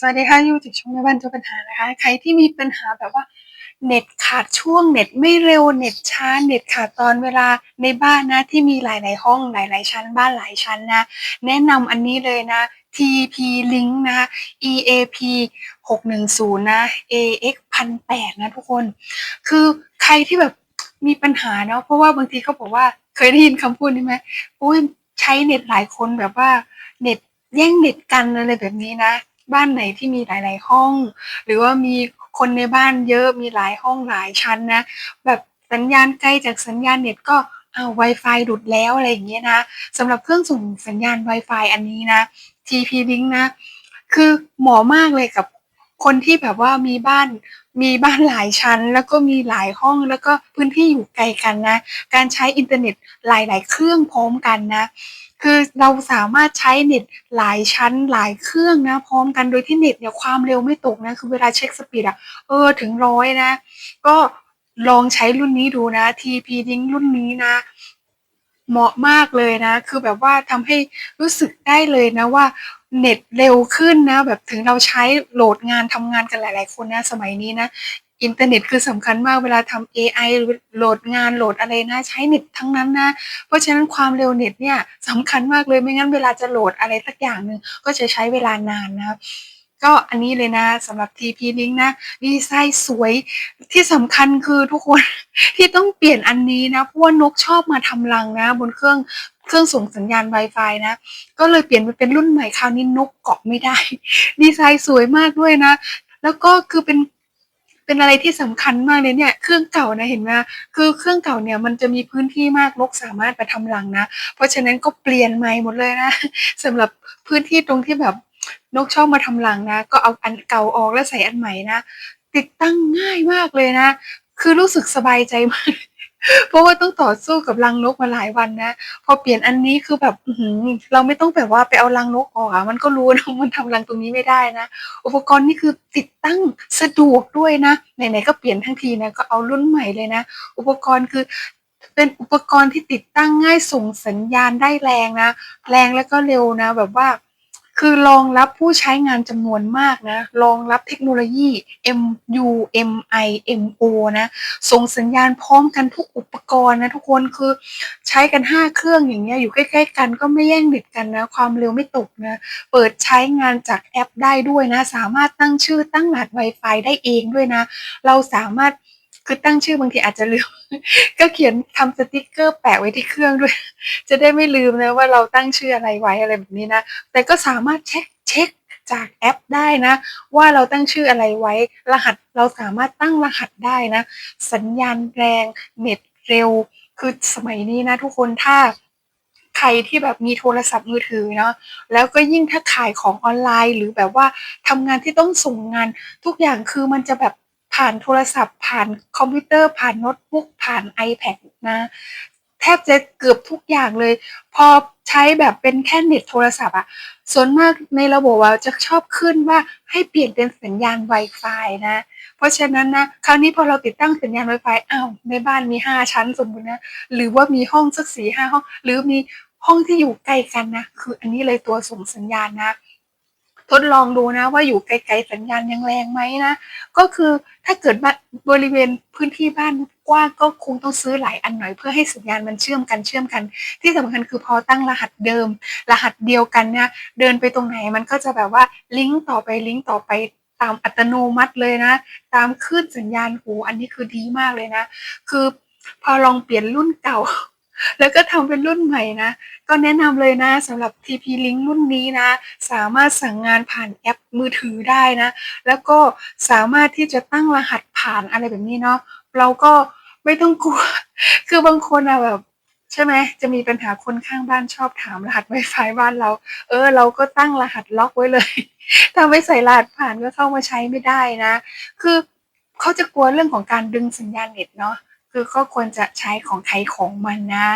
สวัสดีค่ะยูจากช่องแม่บ้านเจ้าปัญหานะคะ ใครที่มีปัญหาแบบว่า เน็ตขาดช่วงเน็ตไม่เร็วเน็ตช้าเน็ตขาดตอนเวลาในบ้านนะที่มีหลาย ๆ ห้องหลาย ๆ ชั้นบ้านหลายชั้นนะ แนะนำอันนี้เลยนะ TP Link นะ EAP 610 นะ AX 1008นะทุกคน คือใครที่แบบมีปัญหาเนาะเพราะว่าบางทีเขาบอกว่าเคยได้ยินคำพูดนี้ไหมอุ้ยใช้เน็ตหลายคนแบบว่าเน็ตแย่งเน็ตกันอะไรแบบนี้นะ บ้านไหนที่มีหลาย ๆ ห้อง หรือว่ามีคนในบ้านเยอะมีหลายห้องหลายชั้นนะ แบบสัญญาณไกลจากสัญญาณเน็ตก็เอา Wi-Fi ดุดแล้วอะไรอย่างเงี้ยนะสำหรับเครื่องส่งสัญญาณ Wi-Fi อันนี้นะ TP Link นะ คือเหมาะมากเลยกับคนที่แบบว่ามีบ้านมีบ้านหลายชั้น แล้วก็มีหลายห้องแล้วก็พื้นที่อยู่ไกลกันนะ การใช้อินเทอร์เน็ตหลาย ๆ เครื่องพร้อมกันนะ คือเราสามารถใช้เน็ตหลายชั้นหลายเครื่องนะ พร้อมกันโดยที่เน็ตเนี่ยความเร็วไม่ตกนะ คือเวลาเช็คสปีดอะเออถึงร้อยนะ ก็ลองใช้รุ่นนี้ดูนะ TP Link รุ่นนี้นะ เหมาะมากเลยนะ คือแบบว่าทำให้รู้สึกได้เลยนะว่าเน็ตเร็วขึ้นนะ แบบถึงเราใช้โหลดงานทำงานกันหลาย ๆ คนนะ สมัยนี้นะ อินเทอร์เน็ตคือสำคัญมากเวลาทำ AI โหลดงานโหลดอะไรนะใช้เน็ตทั้งนั้นนะเพราะฉะนั้นความเร็วเน็ตเนี่ยสำคัญมากเลยไม่งั้นเวลาจะโหลดอะไรสักอย่างหนึ่งก็จะใช้เวลานานนะก็อันนี้เลยนะสำหรับ TP Link นะดีไซน์สวยที่สำคัญคือทุกคนที่ต้องเปลี่ยนอันนี้นะเพราะว่านกชอบมาทำรังนะ บนเครื่องเครื่องส่งสัญญาณ Wi-Fi นะ ก็เลยเปลี่ยนไปเป็นรุ่นใหม่คราวนี้นกเกาะไม่ได้ ดีไซน์สวยมากด้วยนะ แล้วก็คือเป็น เป็นอะไรที่สำคัญมากเลยเนี่ย เครื่องเก่านะเห็นไหมคือเครื่องเก่าเนี่ยมันจะมีพื้นที่มากนกสามารถไปทำรังนะ เพราะฉะนั้นก็เปลี่ยนใหม่หมดเลยนะสำหรับพื้นที่ตรงที่แบบนกชอบมาทำรังนะ ก็เอาอันเก่าออกแล้วใส่อันใหม่นะ ติดตั้งง่ายมากเลยนะ คือรู้สึกสบายใจมาก เพราะว่าต้องต่อสู้กับรังนกมาหลายวันนะ พอเปลี่ยนอันนี้คือแบบเราไม่ต้องแบบว่าไปเอารังนกออกอะมันก็รู้นะมันทำรังตรงนี้ไม่ได้นะ อุปกรณ์นี่คือติดตั้งสะดวกด้วยนะ ไหนๆก็เปลี่ยนทั้งทีนะก็เอารุ่นใหม่เลยนะ อุปกรณ์คือเป็นอุปกรณ์ที่ติดตั้งง่ายส่งสัญญาณได้แรงนะ แรงแล้วก็เร็วนะ แบบว่า คือรองรับผู้ใช้งานจำนวนมากนะรองรับเทคโนโลยี MU-MI-MO นะ ส่งสัญญาณพร้อมกันทุกอุปกรณ์นะทุกคนคือใช้กัน 5 เครื่องอย่างเงี้ยอยู่ใกล้ ๆ กันก็ไม่แย่งเน็ตกันนะ ความเร็วไม่ตกนะ เปิดใช้งานจากแอปได้ด้วยนะ สามารถตั้งชื่อตั้งรหัส Wi-Fi ได้เองด้วยนะ เราสามารถ คือตั้งชื่อบางทีอาจจะลืม ก็เขียนทำสติกเกอร์แปะไว้ที่เครื่องด้วย จะได้ไม่ลืมนะว่าเราตั้งชื่ออะไรไว้อะไรแบบนี้นะ แต่ก็สามารถเช็คเช็คจากแอปได้นะ ว่าเราตั้งชื่ออะไรไว้ รหัสเราสามารถตั้งรหัสได้นะ สัญญาณแรงเน็ตเร็ว คือสมัยนี้นะ ทุกคนถ้าใครที่แบบมีโทรศัพท์มือถือเนาะแล้วก็ยิ่งถ้าขายของออนไลน์ หรือแบบว่าทำงานที่ต้องส่งงานทุกอย่างคือมันจะแบบ ผ่านโทรศัพท์ ผ่านคอมพิวเตอร์ผ่านโน้ตบุ๊กผ่าน iPad นะแทบจะเกือบทุกอย่างเลย พอใช้แบบเป็นแค่เน็ตโทรศัพท์อะส่วนมากในระบบว่าจะชอบขึ้นว่าให้เปลี่ยนเป็นสัญญาณ Wi-Fi นะ เพราะฉะนั้นนะ คราวนี้พอเราติดตั้งสัญญาณ Wi-Fi อ้าวในบ้านมี 5 ชั้นสมมตินะ หรือว่ามีห้องสักสี่ห้าห้อง หรือมีห้องที่อยู่ใกล้กันนะ คืออันนี้เลยตัวส่งสัญญาณนะ ทดลองดูนะ ว่าอยู่ไกลๆสัญญาณยังแรงไหมนะ ก็คือถ้าเกิดบริเวณพื้นที่บ้านกว้างก็คงต้องซื้อหลายอันหน่อยเพื่อให้สัญญาณมันเชื่อมกันเชื่อมกัน ที่สำคัญคือพอตั้งรหัสเดิม รหัสเดียวกันเนี่ยเดินไปตรงไหนมันก็จะแบบว่าลิงก์ต่อไปลิงก์ต่อไปตามอัตโนมัติเลยนะ ตามคลื่นสัญญาณหูอันนี้คือดีมากเลยนะ คือพอลองเปลี่ยนรุ่นเก่า แล้วก็ทำเป็นรุ่นใหม่นะ ก็แนะนำเลยนะสำหรับ TP Link รุ่นนี้นะ สามารถสั่งงานผ่านแอปมือถือได้นะ แล้วก็สามารถที่จะตั้งรหัสผ่านอะไรแบบนี้เนาะเราก็ไม่ต้องกลัว คือบางคนอะแบบใช่ไหมจะมีปัญหาคนข้างบ้านชอบถามรหัส Wi-Fi บ้านเรา เออ เราก็ตั้งรหัสล็อกไว้เลย ถ้าไม่ใส่รหัสผ่านก็เข้ามาใช้ไม่ได้นะ คือเขาจะกลัวเรื่องของการดึงสัญญาณเน็ตเนาะ คือก็ควรจะใช้ของใครของมันนะ